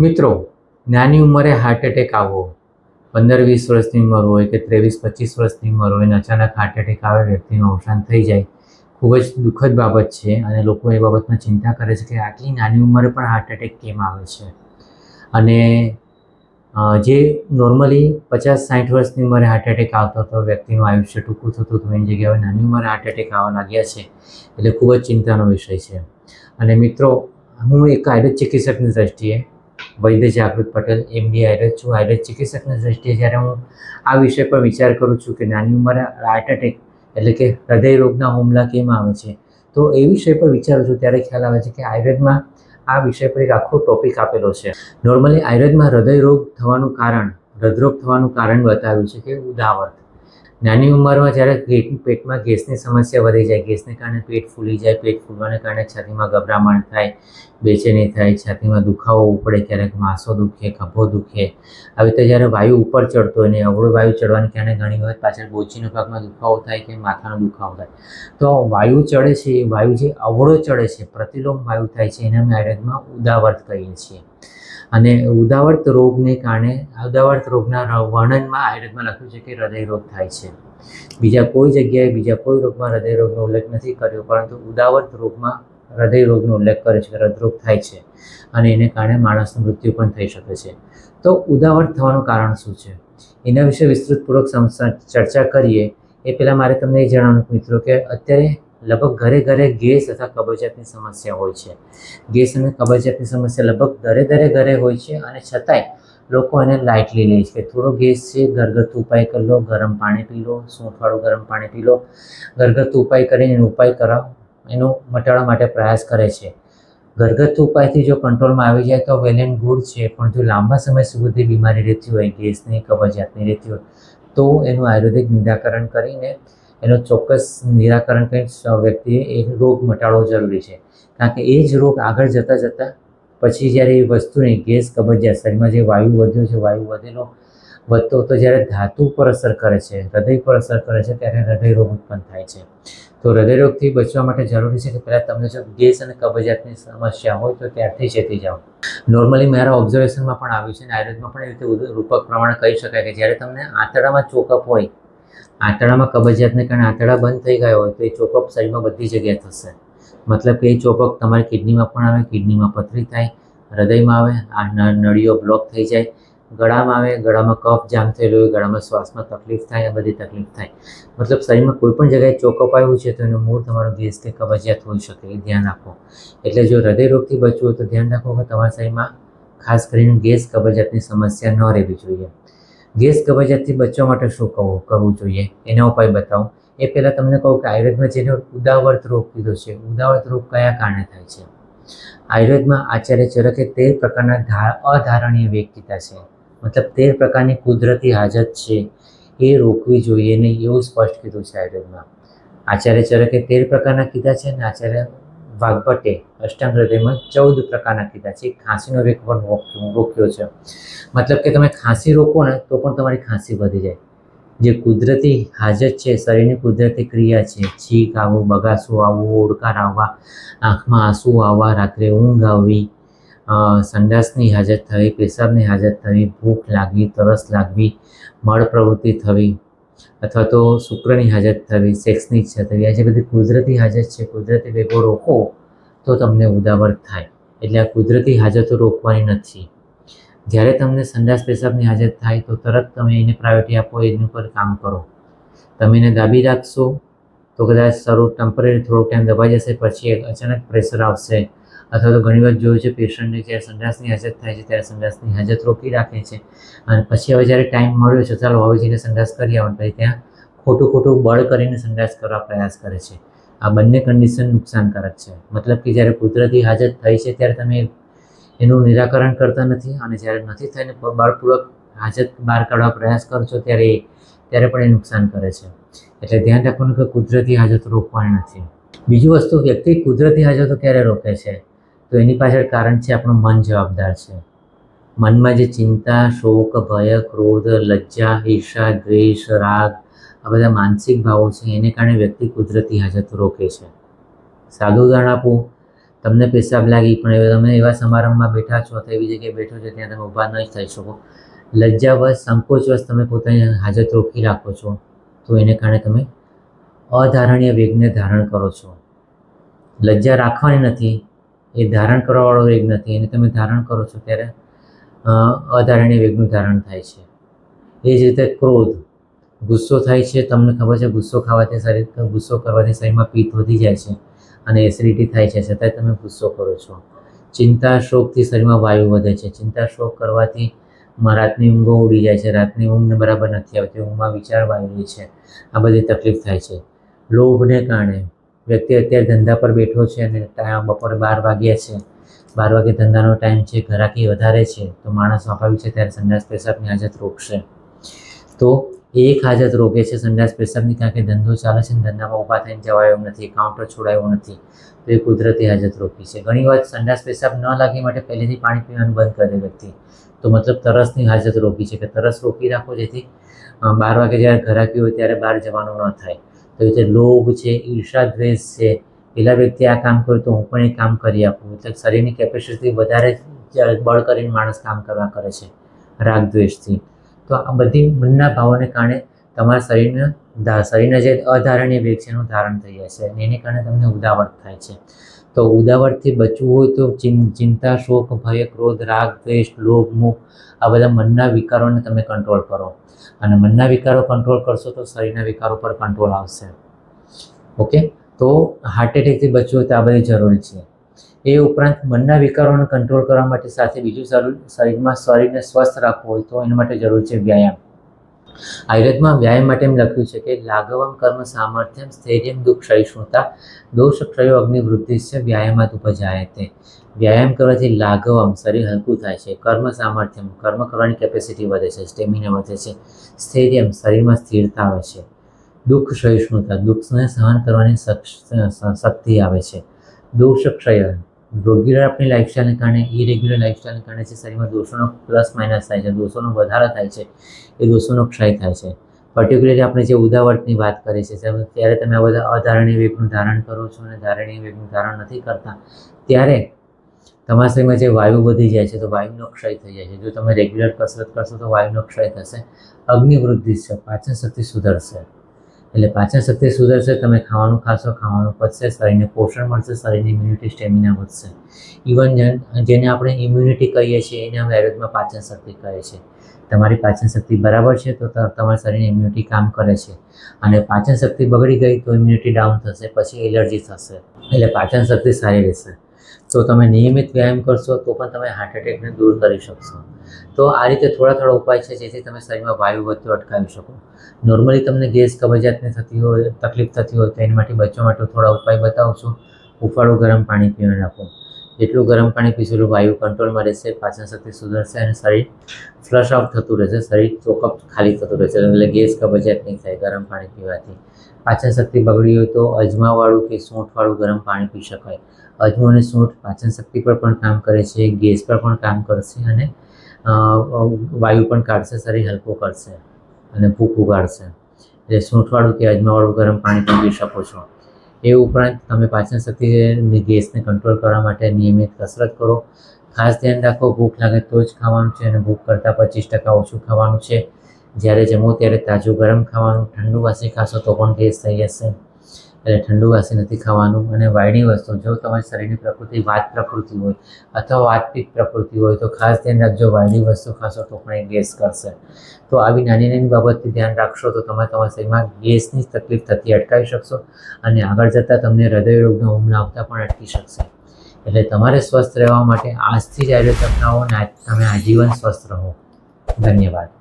મિત્રો, નાની ઉંમરે હાર્ટ એટેક આવવો પંદર, વીસ વર્ષની ઉંમર હોય કે ત્રેવીસ, પચીસ વર્ષની ઉંમર હોય અને અચાનક હાર્ટ એટેક આવે, વ્યક્તિનું અવસાન થઈ જાય. ખૂબ જ દુઃખદ બાબત છે અને લોકો એ બાબતમાં ચિંતા કરે છે કે આટલી નાની ઉંમરે પણ હાર્ટ એટેક કેમ આવે છે? અને જે નોર્મલી પચાસ સાઠ વર્ષની ઉંમરે હાર્ટ એટેક આવતો હતો, વ્યક્તિનું આયુષ્ય ટૂંકું થતું હતું, એની જગ્યાએ નાની ઉંમરે હાર્ટ એટેક આવવા લાગ્યા છે. એટલે ખૂબ જ ચિંતાનો વિષય છે. અને મિત્રો, હું એક આયુર્વેદ ચિકિત્સકની દ્રષ્ટિએ વૈદ્ય જાગૃત પટેલ એમડી આયુર્વેદ છું. આયુર્વેદ ચિકિત્સકની દ્રષ્ટિએ જ્યારે હું આ વિષય પર વિચાર કરું છું કે નાની ઉંમરે હાર્ટ એટેક એટલે કે હૃદય રોગના હુમલા કેમ આવે છે, તો એ વિષય પર વિચારું છું. ત્યારે ખ્યાલ આવે છે કે આયુર્વેદમાં આ વિષય પર એક આખો ટોપિક આપેલો છે. નોર્મલી આયુર્વેદમાં હૃદય રોગ થવાનું કારણ, હૃદરોગ થવાનું કારણ બતાવ્યું છે કે ઉદાવર્ત નાની ઉંમરમાં જ્યારે પેટ પેટમાં ગેસની સમસ્યા વધી જાય, ગેસને કારણે પેટ ફૂલી જાય, પેટ ફૂલવાને કારણે છાતીમાં ગભરામણ થાય, બેચેની થાય, છાતીમાં દુખાવો ઉપડે, ક્યારેક માસો દુખે ખભો દુખે. આવી રીતે જ્યારે વાયુ ઉપર ચડતો હોય ને અવળો વાયુ ચડવાને કારણે ઘણી વખત પાછળ બોચીના ભાગમાં દુખાવો થાય કે માથાનો દુખાવો થાય. તો વાયુ ચડે છે એ વાયુ જે અવળો ચડે છે, પ્રતિલોમ વાયુ થાય છે, એને અમે આયુર્વેદમાં ઉદાવર્ત કહીએ છીએ. અને ઉદાવર્ત રોગને કારણે, ઉદાવર્ત રોગના વર્ણનમાં આયુર્વેદમાં લખ્યું છે કે હૃદયરોગ થાય છે. બીજા કોઈ જગ્યાએ બીજા કોઈ રોગમાં હૃદયરોગનો ઉલ્લેખ નથી કર્યો, પરંતુ ઉદાવર્ત રોગમાં હૃદયરોગનો ઉલ્લેખ કરે છે કે હૃદરોગ થાય છે અને એને કારણે માણસનું મૃત્યુ પણ થઈ શકે છે. તો ઉદાવર્ત થવાનું કારણ શું છે? એના વિશે વિસ્તૃતપૂર્વક ચર્ચા કરીએ. એ પહેલાં મારે તમને એ જણાવવાનું મિત્રો, કે અત્યારે લગભગ ઘરે ઘરે ગેસ અથવા કબજિયાતની સમસ્યા હોય છે. ગેસ અને કબજિયાતની સમસ્યા લગભગ દરે દરે ઘરે હોય છે અને છતાંય લોકો એને લાઇટલી લે છે થોડો ગેસ છે, ઘરગથ્થુ ઉપાય કરી લો, ગરમ પાણી પી લો, સૂંઠવાળું ગરમ પાણી પી લો, ઘરગથ્થુ ઉપાય કરીને એનો ઉપાય કરાવ, એનો મટાડવા માટે પ્રયાસ કરે છે. ઘરગથ્થુ ઉપાયથી જો કંટ્રોલમાં આવી જાય તો વેલ એન્ડ ગુડ છે, પણ જો લાંબા સમય સુધી બીમારી રહેતી હોય, ગેસની કબજિયાતની રહેતી હોય, તો એનું આયુર્વેદિક નિરાકરણ કરીને એનો ચોક્કસ નિરાકરણ કંઈક વ્યક્તિએ એ રોગ મટાડવો જરૂરી છે. કારણ કે એ જ રોગ આગળ જતાં જતાં પછી જ્યારે એ વસ્તુને ગેસ, કબજિયાત, શરીરમાં જે વાયુ વધ્યો છે, વાયુ વધેલો વધતો તો જ્યારે ધાતુ પર અસર કરે છે, હૃદય પર અસર કરે છે, ત્યારે હૃદય રોગ ઉત્પન્ન થાય છે. તો હૃદયરોગથી બચવા માટે જરૂરી છે કે પહેલાં તમને જો ગેસ અને કબજિયાતની સમસ્યા હોય તો ત્યારથી ચેતી જાઓ. નોર્મલી મારા ઓબ્ઝર્વેશનમાં પણ આવ્યું છે અને આયુર્વેદમાં પણ એ રીતે રૂપક પ્રમાણે કહી શકાય કે જ્યારે તમને આંતરડામાં ચોકઅપ હોય આંતરડામાં કબજિયાતને કારણે આંતળા બંધ થઈ ગયા હોય તો એ ચોકઅપ શરીરમાં બધી જગ્યાએ થશે. મતલબ કે એ ચોપક તમારી કિડનીમાં પણ આવે, કિડનીમાં પથરી થાય, હૃદયમાં આવે, આ નળીઓ બ્લોક થઈ જાય, ગળામાં આવે, ગળામાં કફ જામ થયેલો હોય, ગળામાં શ્વાસમાં તકલીફ થાય, આ બધી તકલીફ થાય. મતલબ શરીરમાં કોઈ પણ જગ્યાએ ચોકઅપ આવ્યું છે તો એનું મૂળ તમારો ગેસ કે કબજિયાત હોઈ શકે, એ ધ્યાન રાખો. એટલે જો હૃદય રોગથી બચવું હોય તો ધ્યાન રાખો કે તમારા શરીરમાં ખાસ કરીને ગેસ કબજિયાતની સમસ્યા ન રહેવી જોઈએ. ગેસ કબજિયાતથી બચવા માટે શું કરવું કરવું જોઈએ? એના ઉપાય બતાવું. એ પહેલાં તમને કહું કે આયુર્વેદમાં જેને ઉદાવર્ત રોગ કીધો છે, ઉદાવર્ત રોગ કયા કારણે થાય છે? આયુર્વેદમાં આચાર્ય ચરકે તેર પ્રકારના અધારણીય વેગ કીધા છે. મતલબ તેર પ્રકારની કુદરતી હાજત છે. એ રોકવી જોઈએ નહીં, એવું સ્પષ્ટ કીધું છે આયુર્વેદમાં. આચાર્ય ચરકે તેર પ્રકારના કીધા છે અને આચાર્ય વાઘભટ્ટે અષ્ટાંગ હૃદયમાં ચૌદ પ્રકારના કીધા છે. ખાંસીનો રેક પણ રોક્યો છે. મતલબ કે તમે ખાંસી રોકો ને તો પણ તમારી ખાંસી વધી જાય. જે કુદરતી હાજત છે, શરીરની કુદરતી ક્રિયા છે, છીંક આવવું, બગાસું આવવું, ઓડકાર આવવા, આંખમાં આંસુ આવવા, રાત્રે ઊંઘ આવવી સંડાસની હાજત થવી, પેશાબની હાજત થવી, ભૂખ લાગવી, તરસ લાગવી, મળ પ્રવૃત્તિ થવી અથવા તો શુક્રની હાજત થવી, સેક્સની ઈચ્છા થવી, આ જે બધી કુદરતી હાજત છે, કુદરતી વેગો રોકો, તો તમને ઉદાવર થાય. એટલે આ કુદરતી હાજતો રોકવાની નથી. જ્યારે તમને સંડાસ પેશાબની હાજત થાય, તો તરત તમે એને પ્રાયોરિટી આપો, એની પર કામ કરો. તમે એને દાબી રાખશો, તો કદાચ સારું ટેમ્પરરી થોડોક ટાઈમ દબાઈ જશે, પછી અચાનક પ્રેશર આવશે અથવા તો ઘણીવાર જોયું છે, પેશન્ટને જ્યારે સંડાસની હાજત થાય છે, ત્યારે સંડાસની હાજત રોકી રાખે છે. અને પછી હવે જ્યારે ટાઈમ મળ્યો છે, ચાલો હવે જઈને સંડાસ કરી આવે. પછી ત્યાં ખોટું ખોટું બળ કરીને સંડાસ કરવા પ્રયાસ કરે છે. આ બંને કન્ડિશન નુકસાનકારક છે. મતલબ કે જ્યારે કુદરતી હાજત થઈ છે, ત્યારે તમે એનું નિરાકરણ કરતા નથી અને જ્યારે નથી થઈને બળપૂર્વક હાજત બહાર કાઢવા પ્રયાસ કરશો ત્યારે એ, ત્યારે પણ એ નુકસાન કરે છે. એટલે ધ્યાન રાખવાનું કે કુદરતી હાજત રોકવાની નથી. બીજી વસ્તુ, વ્યક્તિ કુદરતી હાજતો ક્યારે રોકે છે? તો એની પાછળ કારણ છે આપણું મન જવાબદાર છે. મનમાં જે ચિંતા, શોક, ભય, ક્રોધ, લજ્જા, ઈર્ષા, દ્વેષ, રાગ, આ બધા માનસિક ભાવો છે, એને કારણે વ્યક્તિ કુદરતી હાજત રોકે છે. સાદું ઉદાહરણ આપું, તમને પેશાબ લાગી, પણ તમે એવા સમારંભમાં બેઠા છો તો એવી જગ્યાએ બેઠો છો ત્યાં તમે ઊભા નહીં થઈ શકો. લજ્જાવશ સંકોચવશ તમે પોતાની હાજત રોકી રાખો છો, તો એને કારણે તમે અધારણીય વેગને ધારણ કરો છો. લજ્જા રાખવાની નથી એ ધારણ કરવાવાળો વેગ નથી. એને તમે ધારણ કરો છો ત્યારે અધારણીય વેગનું ધારણ થાય છે. એ જ રીતે ક્રોધ. ગુસ્સો થાય છે. તમને ખબર છે, ગુસ્સો ખાવાથી શરીર, ગુસ્સો કરવાથી શરીરમાં પિત્ત વધી જાય છે અને એસિડિટી થાય છે. છતાંય તમે ગુસ્સો કરો છો. ચિંતા શોકથી શરીરમાં વાયુ વધે છે. ચિંતા શોક કરવાથી રાતની ઊંઘો ઉડી જાય છે. રાતની ઊંઘ બરાબર નથી આવતી. ઊંઘમાં વિચાર વાયુ છે. આ બધી તકલીફ થાય છે. લોભને કારણે વ્યક્તિ અત્યારે ધંધા પર બેઠો છે અને ટાઈમ બપોરે બાર વાગ્યા છે. બાર વાગે ધંધાનો ટાઈમ છે, ઘરાકી વધારે છે, તો માણસ સ્વાભાવિક છે ત્યારે સંડાસ પેશાબની હાજત રોકશે. તો એક હાજત રોકે છે સંડાસ પેશાબની, કારણ કે ધંધો ચાલે છે ધંધામાં ઊભા થઈને જવાયો નથી કાઉન્ટર છોડાયો નથી, તો એ કુદરતી હાજત રોકી છે. ઘણી વાર સંડાસ પેશાબ ન લાગે માટે પહેલેથી પાણી પીવાનું બંધ કરે વ્યક્તિ. તો મતલબ તરસની હાજત રોકી છે કે તરસ રોકી રાખો જેથી બાર વાગે જ્યારે ઘરાકી હોય ત્યારે બહાર જવાનું ન થાય. તો જે લોભ છે, ઈર્ષા, દ્વેષ છે. પેલા વ્યક્તિ આ કામ કર્યું તો હું પણ એ કામ કરી આપું. એટલે શરીરની કેપેસિટી વધારે બળ કરીને માણસ કામ કરવા કરે છે, રાગ, દ્વેષથી. તો આ બધી મનના ભાવોને કારણે તમારા શરીરને શરીરના જે અધારણીય વેગ છે એનું ધારણ થઈ જાય છે અને એને કારણે તમને ઉદાવળ થાય છે. તો ઉદાવળથી બચવું હોય તો ચિંતા, શોક, ભય, ક્રોધ, રાગ, દ્વેષ, લોભ મુખ આ બધા મનના વિકારોને તમે કંટ્રોલ કરો. અને મનના વિકારો કંટ્રોલ કરશો તો શરીરના વિકારો પર કંટ્રોલ આવશે. ઓકે તો હાર્ટ એટેકથી બચવું હોય તો આ બધી જરૂરી છે. એ ઉપરાંત મનના વિકારોને કંટ્રોલ કરવા માટે સાથે બીજું શરીર, શરીરમાં શરીરને સ્વસ્થ રાખવું હોય તો એના માટે જરૂર છે વ્યાયામ. આયુર્વેદમાં વ્યાયામ માટે એમ લખ્યું છે કે લાઘવમ કર્મ સામર્થ્યમ, સ્થૈર્યમ, દુઃખ સહિષ્ણુતા દોષ, ક્ષયો, અગ્નિ, વૃદ્ધિ છે વ્યાયામાત ઉપજાય તે. વ્યાયામ કરવાથી લાઘવમ શરીર હલકું થાય છે. કર્મ સામર્થ્યમ, કર્મ કરવાની કેપેસિટી વધે છે સ્ટેમિના વધે છે, સ્થૈર્યમ શરીરમાં સ્થિરતા આવે છે. દુઃખ સહિષ્ણુતા દુઃખને સહન કરવાની શક્તિ આવે છે. દોષ, ક્ષય રેગ્યુલર આપણી લાઇફસ્ટાઈલને કારણે ઇરેગ્યુલર લાઇફસ્ટાઈલને કારણે જે શરીરમાં દોષોનો પ્લસ માઇનસ થાય છે, દોષોનો વધારો થાય છે, એ દોષોનો ક્ષય થાય છે. પર્ટિક્યુલરલી આપણે જે ઉદાવર્તની વાત કરી છે ત્યારે તમે આ બધા અધારણીય વેગનું ધારણ કરો છો અને ધારણીય વેગનું ધારણ નથી કરતા, ત્યારે તમારા શરીરમાં જે વાયુ વધી જાય છે, તો વાયુનો ક્ષય થઈ જાય છે. જો તમે રેગ્યુલર કસરત કરશો, તો વાયુનો ક્ષય થશે, અગ્નિવૃદ્ધિ છે, પાચન શક્તિ સુધરશે. એટલે પાચન શક્તિ સુધરશે, તમે ખાવાનું ખાશો, ખાવાનું પચશે શરીરને પોષણ મળશે, શરીરની ઇમ્યુનિટી સ્ટેમિના વધશે. ઇવન જેને આપણે ઇમ્યુનિટી કહીએ છીએ, એને અમે આયુર્વેદમાં પાચન શક્તિ કહે છે. તમારી પાચન શક્તિ બરાબર છે ત- તમારા શરીરની ઇમ્યુનિટી કામ કરે છે. અને પાચન શક્તિ બગડી ગઈ તો ઇમ્યુનિટી ડાઉન થશે, પછી એલર્જી થશે. એટલે પાચન શક્તિ સારી રહેશે. તો તમે નિયમિત વ્યાયામ કરશો તો પણ તમે હાર્ટ એટેકને દૂર કરી શકશો. તો આ રીતે થોડા થોડા ઉપાય છે જેથી તમે શરીરમાં વાયુ વધતો અટકાવી શકો. નોર્મલી તમને ગેસ કબજિયાતની થતી હોય, તકલીફ થતી હોય તો એની માટે બચવા માટે થોડા ઉપાય બતાવું છું. ઉફાળું ગરમ પાણી પીવા રાખો જેટલું ગરમ પાણી એટલું વાયુ કંટ્રોલમાં રહેશે, પાચન શક્તિ સુધરશે અને શરીર ફ્લશ આઉટ થતું રહેશે, શરીર ચોકઅપ ખાલી થતું રહેશે. એટલે ગેસ કબજિયાત નહીં થાય ગરમ પાણી પીવાથી. પાચન શક્તિ બગડી હોય તો અજમાવાળું કે સૂંઠવાળું ગરમ પાણી પી શકાય. અજમો અને સૂંઠ પાચન શક્તિ પર પણ કામ કરે છે, ગેસ પર પણ કામ કરશે અને વાયુ પણ કાઢશે, શરીર હલકો કરશે અને ભૂખ ઉગાડશે. એટલે સૂંઠવાળું કે અજમાવાળું ગરમ પાણી પણ પી શકો છો. એ ઉપરાંત તમે પાચન શક્તિ ગેસને કંટ્રોલ કરવા માટે નિયમિત કસરત કરો. ખાસ ધ્યાન રાખો, ભૂખ લાગે તો જ ખાવાનું છે અને ભૂખ કરતાં પચીસ ટકા ઓછું ખાવાનું છે. જ્યારે જમો ત્યારે તાજું ગરમ ખાવાનું, ઠંડુ વાસી ખાશો તો પણ ગેસ થઈ જશે એટલે ઠંડુ વાસી નથી ખાવાનું અને વાયડી વસ્તુ, જો તમારી શરીરની પ્રકૃતિ વાત પ્રકૃતિ હોય અથવા વાતપિત પ્રકૃતિ હોય, તો ખાસ ધ્યાન રાખજો વાયડી વસ્તુ ખાશો તો પણ એ ગેસ કરશે. તો આવી નાની નાની બાબતથી ધ્યાન રાખશો તો તમે તમારા શરીરમાં ગેસની તકલીફ થતી અટકાવી શકશો અને આગળ જતાં તમને હૃદયરોગનો હુમલા આવતા પણ અટકી શકશે. એટલે તમારે સ્વસ્થ રહેવા માટે આજથી જ આયુર્વેદ અપનાવો અને તમે આજીવન સ્વસ્થ રહો. ધન્યવાદ.